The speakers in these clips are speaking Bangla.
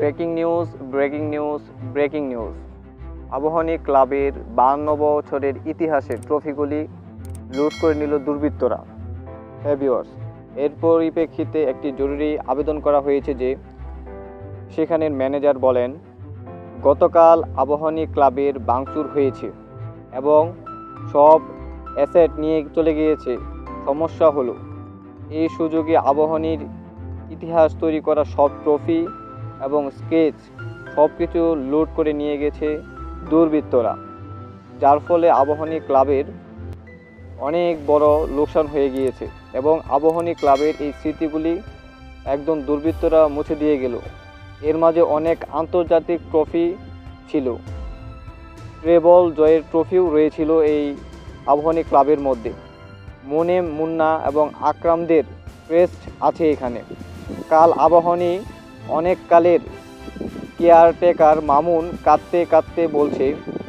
Breaking news breaking news breaking news. Abahani ক্লাবের বাহান্ন বছরের ইতিহাসের ট্রফিগুলি লুট করে নিল দুর্বৃত্তরা। হ্যাভিওয়ার্স এর পরিপ্রেক্ষিতে একটি জরুরি আবেদন করা হয়েছে যে, সেখানের ম্যানেজার বলেন, গতকাল আবাহনী ক্লাবের বাংচুর হয়েছে এবং সব অ্যাসেট নিয়ে চলে গিয়েছে। সমস্যা হলো, এই সুযোগে আবাহনীর ইতিহাস তৈরি করা সব ট্রফি এবং স্কেচ সব কিছু লুট করে নিয়ে গেছে দুর্বৃত্তরা, যার ফলে আবাহনী ক্লাবের অনেক বড় লোকসান হয়ে গিয়েছে এবং আবাহনী ক্লাবের এই স্মৃতিগুলি একদম দুর্বৃত্তরা মুছে দিয়ে গেল। এর মাঝে অনেক আন্তর্জাতিক ট্রফি ছিল। ট্রেবল জয়ের ট্রফিও রয়েছিল এই আবাহনী ক্লাবের মধ্যে। মনে মুন্না এবং আকরামদের ক্রেস্ট আছে এখানে। কাল আবাহনী অনেক কালের কেয়ারটেকার মামুন কাঁদতে কাঁদতে বলছে,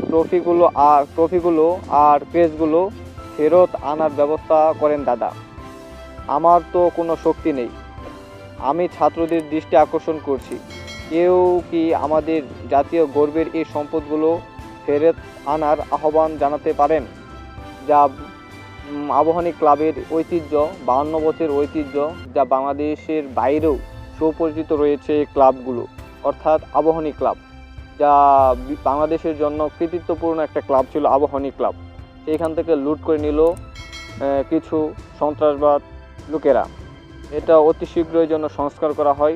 ট্রফিগুলো আর ট্রফিগুলো আর ক্রেসগুলো ফেরত আনার ব্যবস্থা করেন দাদা। আমার তো কোনো শক্তি নেই। আমি ছাত্রদের দৃষ্টি আকর্ষণ করছি। কেউ কি আমাদের জাতীয় গর্বের এই সম্পদগুলো ফেরত আনার আহ্বান জানাতে পারেন? যা আবাহনী ক্লাবের ঐতিহ্য, বাহান্ন বছরের ঐতিহ্য যা বাংলাদেশের বাইরেও সুপরিচিত রয়েছে ক্লাবগুলো, অর্থাৎ আবহনী ক্লাব, যা বাংলাদেশের জন্য কৃতিত্বপূর্ণ একটা ক্লাব ছিল আবহনী ক্লাব। সেইখান থেকে লুট করে নিল কিছু সন্ত্রাসবাদ লোকেরা। এটা অতি শীঘ্রই জন্য সংস্কার করা হয়।